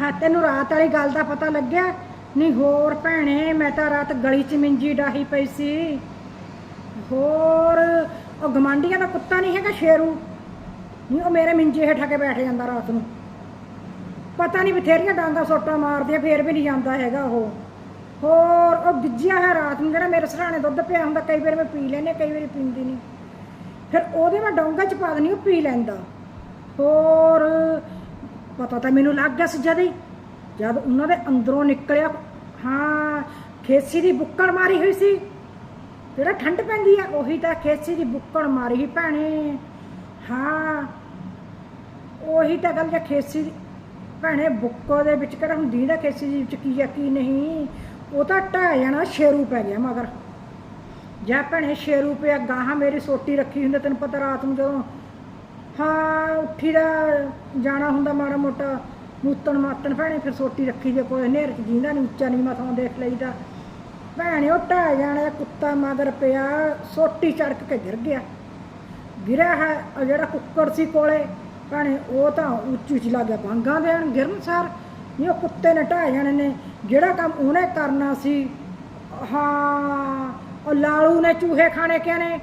ਹਾਂ, ਤੈਨੂੰ ਰਾਤ ਵਾਲੀ ਗੱਲ ਦਾ ਪਤਾ ਲੱਗਿਆ? ਨਹੀਂ ਹੋਰ ਭੈਣੇ, ਮੈਂ ਤਾਂ ਰਾਤ ਗਲੀ 'ਚ ਮਿੰਜੀ ਡਾਹੀ ਪਈ ਸੀ। ਹੋਰ, ਉਹ ਗਮਾਂਡੀਆਂ ਦਾ ਕੁੱਤਾ ਨਹੀਂ ਹੈਗਾ ਸ਼ੇਰੂ? ਨਹੀਂ ਉਹ ਮੇਰੇ ਮਿੰਜੇ ਹੇਠ ਕੇ ਬੈਠ ਜਾਂਦਾ ਰਾਤ ਨੂੰ। ਪਤਾ ਨਹੀਂ ਬਥੇਰੀਆਂ ਡਾਂਗਾ ਸੋਟਾ ਮਾਰਦੀਆਂ ਫੇਰ ਵੀ ਨਹੀਂ ਜਾਂਦਾ ਹੈਗਾ ਉਹ। ਹੋਰ, ਉਹ ਗਿੱਜਿਆ ਹੈ ਰਾਤ ਨੂੰ ਜਿਹੜਾ ਮੇਰੇ ਸਰਾਣੇ ਦੁੱਧ ਪਿਆ ਹੁੰਦਾ, ਕਈ ਵਾਰ ਮੈਂ ਪੀ ਲੈਨੇ ਕਈ ਵਾਰੀ ਪੀਂਦੀ ਨਹੀਂ ਫਿਰ ਉਹਦੇ ਮੈਂ ਡੋਂਗਾ ਚ ਪਾ ਦੇਣੀ ਉਹ ਪੀ ਲੈਂਦਾ। ਹੋਰ ਪਤਾ ਤਾਂ ਮੈਨੂੰ ਲੱਗ ਗਿਆ ਸੀ ਜਦ ਹੀ, ਜਦ ਉਹਨਾਂ ਦੇ ਅੰਦਰੋਂ ਨਿਕਲਿਆ, ਹਾਂ, ਖੇਸੀ ਦੀ ਬੁੱਕੜ ਮਾਰੀ ਹੋਈ ਸੀ। ਜਿਹੜਾ ਠੰਡ ਪੈਂਦੀ ਆ, ਉਹੀ ਤਾਂ ਖੇਸੀ ਦੀ ਬੁੱਕੜ ਮਾਰੀ ਸੀ ਭੈਣੇ। ਹਾਂ, ਉਹੀ ਤਾਂ ਗੱਲ ਜੇ ਖੇਸੀ ਦੀ, ਭੈਣੇ, ਬੁੱਕੋ ਦੇ ਵਿੱਚ ਕਿਹੜਾ ਹੁੰਦੀ ਦਾ ਖੇਸੀ ਦੀ ਵਿੱਚ ਕੀ ਆ, ਕੀ ਨਹੀਂ। ਉਹ ਤਾਂ ਢਹਿ ਜਾਣਾ, ਸ਼ੇਰੂ ਪੈ ਗਿਆ ਮਗਰ। ਜਾਂ ਭੈਣੇ, ਸ਼ੇਰੂ ਪਿਆ, ਗਾਹਾਂ ਮੇਰੀ ਸੋਟੀ ਰੱਖੀ ਹੁੰਦੀ ਤੈਨੂੰ ਪਤਾ ਰਾਤ ਨੂੰ ਜਦੋਂ ਹਾਂ, ਉੱਠੀ ਦਾ, ਜਾਣਾ ਹੁੰਦਾ ਮਾੜਾ ਮੋਟਾ। ਮੂਤਣ ਮਾਤਣ ਭੈਣੇ, ਫਿਰ ਸੋਟੀ ਰੱਖੀ ਜੇ ਕੋਈ ਹਨੇਰ ਚ ਜਿੰਦਾ ਨਹੀਂ ਉੱਚਾ ਨਹੀਂ ਮਥਾਂ ਦੇਖ ਲਈਦਾ। ਭੈਣੇ, ਉਹ ਢਾਹ ਜਾਣਾ, ਕੁੱਤਾ ਮਗਰ ਪਿਆ, ਸੋਟੀ ਚੜਕ ਕੇ ਗਿਰ ਗਿਆ। ਗਿਰਿਆ ਹੈ, ਉਹ ਜਿਹੜਾ ਕੁੱਕੜ ਸੀ ਕੋਲੇ, ਭੈਣੇ, ਉਹ ਤਾਂ ਉੱਚੀ ਉੱਚੀ ਲੱਗ ਗਿਆ। ਬਾਂਗਾ ਦੇਣ ਗਿਰਨ ਸਾਰ ਨਹੀਂ ਉਹ ਕੁੱਤੇ ਨੇ ਢਾਹ ਜਾਣੇ ਨੇ। ਜਿਹੜਾ ਕੰਮ ਉਹਨੇ ਕਰਨਾ ਸੀ, ਹਾਂ, ਉਹ ਲਾਲੂ ਨੇ ਚੂਹੇ ਖਾਣੇ ਕਿਆ ਨੇ?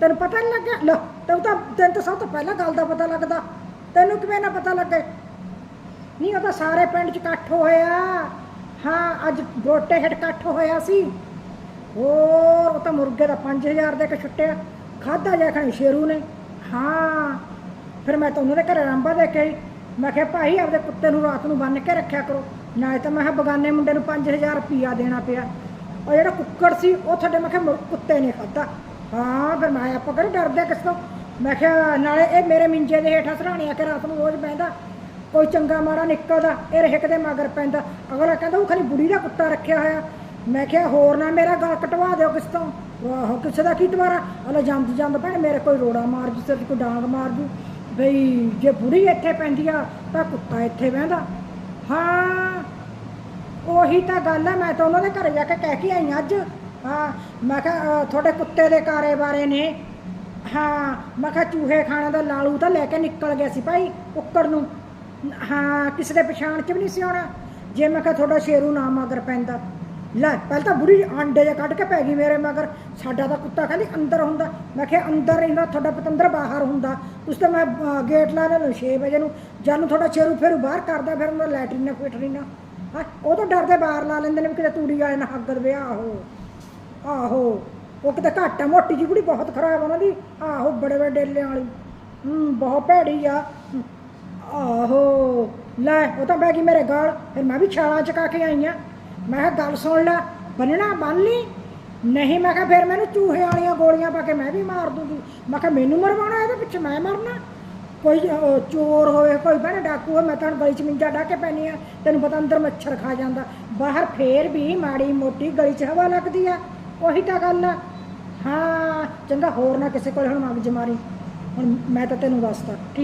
ਤੈਨੂੰ ਪਤਾ ਨਹੀਂ ਲੱਗਿਆ? ਲੈ, ਤੈਨੂੰ ਤਾਂ ਤੈਨੂੰ ਤਾਂ ਸਭ ਤੋਂ ਪਹਿਲਾਂ ਗੱਲ ਦਾ ਪਤਾ ਲੱਗਦਾ। ਤੈਨੂੰ ਕਿਵੇਂ ਨਾ ਪਤਾ ਲੱਗੇ? ਨਹੀਂ ਉਹ ਤਾਂ ਸਾਰੇ ਪਿੰਡ 'ਚ ਇਕੱਠ ਹੋਇਆ ਹਾਂ, ਅੱਜ ਗੋਟੇ ਹੇਠ ਇਕੱਠ ਹੋਇਆ ਸੀ। ਹੋਰ, ਉਹ ਤਾਂ ਮੁਰਗੇ ਦਾ 5000 ਦੇ ਕੇ ਛੁੱਟਿਆ। ਖਾਦਾ ਜਾ ਖਣੀ ਸ਼ੇਰੂ ਨੇ। ਹਾਂ, ਫਿਰ ਮੈਂ ਤਾਂ ਉਹਨਾਂ ਦੇ ਘਰੇ ਰਾਂਬਾ ਦੇ ਕੇ ਆਈ। ਮੈਂ ਕਿਹਾ, ਭਾਈ, ਆਪਦੇ ਕੁੱਤੇ ਨੂੰ ਰਾਤ ਨੂੰ ਬੰਨ ਕੇ ਰੱਖਿਆ ਕਰੋ। ਨਾ ਤਾਂ ਮੈਂ ਕਿਹਾ, ਬਗਾਨੇ ਮੁੰਡੇ ਨੂੰ 5000 ਰੁਪਿਆ ਦੇਣਾ ਪਿਆ। ਉਹ ਜਿਹੜਾ ਕੁੱਕੜ ਸੀ, ਉਹ ਤੁਹਾਡੇ ਮੈਂ ਕਿਹਾ, ਮੁਰ- ਕੁੱਤੇ ਨੇ ਖਾਦਾ ਹਾਂ, ਫਿਰ ਮੈਂ ਆਪਾਂ ਕਰ ਡਰਦੇ ਕਿਸ ਤੋਂ? ਮੈਂ ਕਿਹਾ, ਨਾਲੇ ਇਹ ਮੇਰੇ ਮਿੰਜੇ ਦੇ ਹੇਠਾਂ ਸਰਾਣੇ ਆ ਕੇ ਰਾਤ ਨੂੰ ਰੋਜ਼ ਬਹਿੰਦਾ, ਕੋਈ ਚੰਗਾ ਮਾੜਾ ਨਿਕਲਦਾ, ਇਹ ਰਹਿਕ ਦੇ ਮਗਰ ਪੈਂਦਾ। ਅਗਲਾ ਕਹਿੰਦਾ, ਉਹ ਖਾਲੀ ਬੁੜੀ ਦਾ ਕੁੱਤਾ ਰੱਖਿਆ ਹੋਇਆ। ਮੈਂ ਕਿਹਾ, ਹੋਰ ਨਾ ਮੇਰਾ ਗਲ ਕਟਵਾ ਦਿਓ ਕਿਸ ਤੋਂ? ਆਹੋ, ਕਿਸੇ ਦਾ ਕੀ ਦੁਬਾਰਾ? ਅਲਾ ਜਾਂਦੀ ਜਾਂਦਾ ਭੈਣ, ਮੇਰੇ ਕੋਈ ਰੋੜਾ ਮਾਰ ਜੂ, ਸਿਰ ਕੋਈ ਡਾਂਗ ਮਾਰ ਜੂ। ਬਈ, ਜੇ ਬੁੜੀ ਇੱਥੇ ਪੈਂਦੀ ਆ, ਤਾਂ ਕੁੱਤਾ ਇੱਥੇ ਬਹਿੰਦਾ। ਹਾਂ, ਉਹੀ ਤਾਂ ਗੱਲ ਹੈ ਮੈਂ ਤਾਂ ਉਹਨਾਂ ਦੇ ਘਰੇ ਜਾ ਕੇ ਕਹਿ ਕੇ ਆਈ ਹਾਂ ਅੱਜ। ਹਾਂ ਮੈਂ ਕਿਹਾ ਅਹ, ਤੁਹਾਡੇ ਕੁੱਤੇ ਦੇ ਕਾਰੇ ਬਾਰੇ ਨੇ। ਹਾਂ ਮੈਂ ਕਿਹਾ ਚੂਹੇ ਖਾਣਾ ਦਾ ਲਾਲੂ ਤਾਂ ਲੈ ਕੇ ਨਿਕਲ ਗਿਆ ਸੀ ਭਾਈ ਉੱਕੜ ਨੂੰ। ਹਾਂ ਕਿਸੇ ਦੇ ਪਛਾਣ ਚ ਵੀ ਨਹੀਂ ਸੀ ਆਉਣਾ। ਜੇ ਮੈਂ ਕਿਹਾ ਤੁਹਾਡਾ ਸ਼ੇਰੂ ਨਾ ਮਗਰ ਪੈਂਦਾ। ਲੈ ਪਹਿਲਾਂ ਤਾਂ ਬੁਰੀ ਆਂਡੇ ਜੇ ਕੱਢ ਕੇ ਪੈ ਗਈ ਮੇਰੇ ਮਗਰ। ਸਾਡਾ ਤਾਂ ਕੁੱਤਾ ਕਹਿੰਦੀ ਅੰਦਰ ਹੁੰਦਾ। ਮੈਂ ਕਿਹਾ ਅੰਦਰ ਰਹਿੰਦਾ ਤੁਹਾਡਾ ਪਤੰਦਰ ਬਾਹਰ ਹੁੰਦਾ। ਉਸ ਤੇ ਮੈਂ ਅਹ, ਗੇਟ ਲਾ ਲੈਣਾ 6 ਵਜੇ ਨੂੰ। ਜਦ ਨੂੰ ਤੁਹਾਡਾ ਸ਼ੇਰੂ ਫੇਰੂ ਬਾਹਰ ਕਰਦਾ ਫਿਰ ਉਹਨਾਂ ਲੈਟਰੀਨ ਫਿਟਰੀਨ ਹਾਂ ਉਹ ਤਾਂ ਡਰਦੇ ਬਾਹਰ ਲਾ ਲੈਂਦੇ ਨੇ ਵੀ ਕਿਤੇ ਤੂੜੀ ਵਾਲੇ ਨਾ ਹੱਗਰ ਵਿਆਹ ਹੋ। ਆਹੋ ਉਹ ਕਿਤੇ ਘੱਟ ਆ ਮੋਟੀ ਜਿਹੀ ਕੁੜੀ ਬਹੁਤ ਖਰਾਬ ਉਹਨਾਂ ਦੀ। ਆਹੋ ਬੜੇ ਬੜੇ ਡੇਲਿਆਂ ਵਾਲੀ। ਹੂੰ ਬਹੁਤ ਭੈੜੀ ਆ। ਆਹੋ ਲੈ ਉਹ ਤਾਂ ਬਹਿ ਗਈ ਮੇਰੇ ਗਾਲ। ਫਿਰ ਮੈਂ ਵੀ ਛਾਲਾਂ ਚਕਾ ਕੇ ਆਈ ਆ। ਮੈਂ ਕਿਹਾ ਗੱਲ ਸੁਣ ਲੈ ਬੰਨਣਾ ਬੰਨ ਲਈ। ਨਹੀਂ ਮੈਂ ਕਿਹਾ ਫਿਰ ਮੈਨੂੰ ਚੂਹੇ ਵਾਲੀਆਂ ਗੋਲੀਆਂ ਪਾ ਕੇ ਮੈਂ ਵੀ ਮਾਰ ਦੂੰਗੀ। ਮੈਂ ਕਿਹਾ ਮੈਨੂੰ ਮਰਵਾਉਣਾ ਇਹਦੇ ਪਿੱਛੇ ਮੈਂ ਮਰਨਾ। ਕੋਈ ਅਹ, ਚੋਰ ਹੋਵੇ ਕੋਈ ਭੈਣੇ ਡਾਕੂ ਹੋਵੇ ਮੈਂ ਤਾਂ ਗਲੀ ਚ ਮਿੰਜਾ ਡਾ ਕੇ ਪੈਣੀ ਆ। ਤੈਨੂੰ ਪਤਾ ਅੰਦਰ ਮੱਛਰ ਖਾ ਜਾਂਦਾ। ਬਾਹਰ ਫੇਰ ਵੀ ਮਾੜੀ ਮੋਟੀ ਗਲੀ ਚ ਹਵਾ ਲੱਗਦੀ ਆ। ਉਹੀ ਤਾਂ ਗੱਲ ਆ। ਹਾਂ, ਚੰਗਾ, ਹੋਰ ਨਾ ਕਿਸੇ ਕੋਲ ਹੁਣ ਮੰਗ ਜਮਾਰੀ। ਹੁਣ ਮੈਂ ਤਾਂ ਤੈਨੂੰ ਦੱਸਤਾ। ਠੀਕ